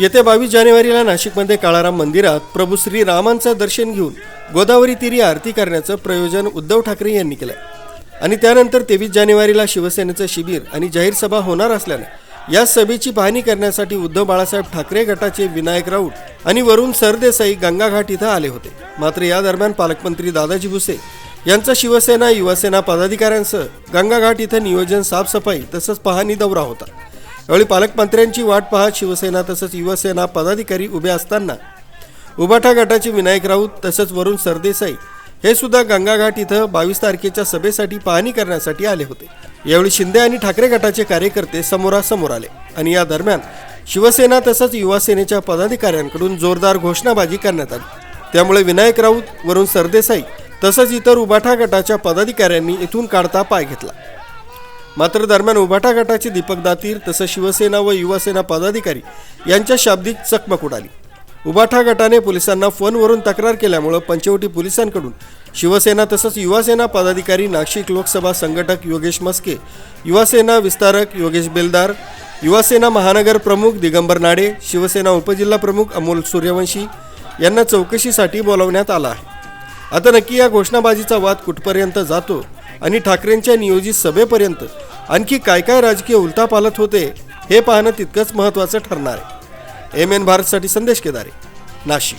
येत्या बावीस जानेवारीला नाशिकमध्ये काळाराम मंदिरात प्रभू श्री रामांचं दर्शन घेऊन गोदावरी तीरी आरती करण्याचं प्रयोजन उद्धव ठाकरे यांनी केलंय. आणि त्यानंतर तेवीस जानेवारीला शिवसेनेचं शिबिर आणि जाहीर सभा होणार असल्याने या सभेची पाहणी करण्यासाठी उद्धव बाळासाहेब ठाकरे गटाचे विनायक राऊत आणि वरुण सरदेसाई गंगाघाट इथं आले होते. मात्र या दरम्यान पालकमंत्री दादाजी भुसे यांचा शिवसेना युवासेना पदाधिकाऱ्यांसह गंगाघाट इथं नियोजन साफसफाई तसंच पाहणी दौरा होता. यावेळी पालकमंत्र्यांची वाट पाहत शिवसेना तसंच युवसेना पदाधिकारी उभे असताना उबाठा गटाचे विनायक राऊत तसंच वरुण सरदेसाई हे सुद्धा गंगाघाट इथं बावीस तारखेच्या सभेसाठी पाहणी करण्यासाठी आले होते. यावेळी शिंदे आणि ठाकरे गटाचे कार्यकर्ते समोरासमोर आले आणि या दरम्यान शिवसेना तसंच युवासेनेच्या पदाधिकाऱ्यांकडून जोरदार घोषणाबाजी करण्यात आली. त्यामुळे विनायक राऊत वरुण सरदेसाई तसंच इतर उबाठा गटाच्या पदाधिकाऱ्यांनी इथून काढता पाय घेतला. मात्र दरम्यान उभाटा गटाचे दीपक दातीर तसंच शिवसेना व युवासेना पदाधिकारी यांच्या शाब्दिक चकमक उडाली. उभाठा गटाने पोलिसांना फोनवरून तक्रार केल्यामुळं पंचवटी पोलिसांकडून शिवसेना तसंच युवासेना पदाधिकारी नाशिक लोकसभा संघटक योगेश मस्के युवासेना विस्तारक योगेश बेलदार युवासेना महानगर प्रमुख दिगंबर नाडे शिवसेना उपजिल्हा प्रमुख अमोल सूर्यवंशी यांना चौकशीसाठी बोलावण्यात आलं आहे. आता नक्की या घोषणाबाजीचा वाद कुठपर्यंत जातो आणि ठाकरेंच्या नियोजित सभेपर्यंत आणखी काय काय राजकीय उलथापालत होते हे पाहणं तितकंच महत्त्वाचं ठरणार आहे. एम एन भारतसाठी संदेश केदारे नाशिक.